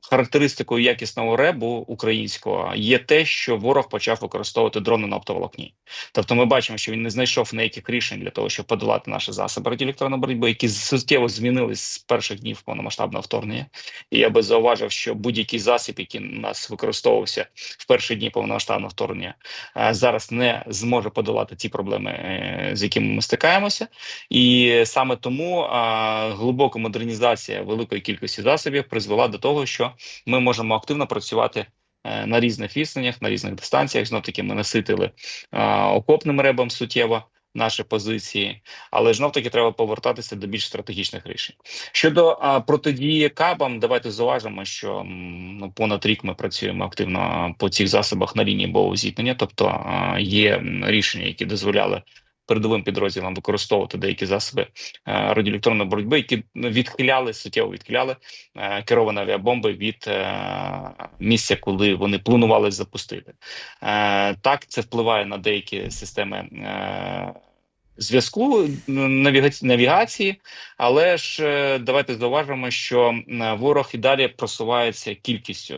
характеристикою якісного ребу українського є те, що ворог почав використовувати дрони на оптоволокні. Тобто, ми бачимо, що він не знайшов ніяких рішень для того, щоб подолати наші засоби радіоелектронної боротьби, які суттєво змінились з перших днів повномасштабного вторгнення. І я би зауважив, що будь-який засіб, який у нас використовувався в перші дні повномасштабного вторгнення, е, зараз не зможе подолати ті проблеми, е, з якими ми стикаємося. І саме тому глибока модернізація великої кількості засобів призвела до того, що ми можемо активно працювати. е, На різних відстанях, на різних дистанціях, знов таки ми наситили а, окопним ребом суттєво наші позиції, але знов таки треба повертатися до більш стратегічних рішень. Щодо а, протидії кабам, давайте зауважимо, що ну, понад рік ми працюємо активно по цих засобах на лінії бойового зіткнення, тобто є рішення, які дозволяли передовим підрозділам використовувати деякі засоби е, радіоелектронної боротьби, які відхиляли суттєво відхиляли е, керовані авіабомби від е, місця, коли вони планували запустити. Так, це впливає на деякі системи. Зв'язку навігації, але ж давайте зауважимо, що ворог і далі просувається кількістю,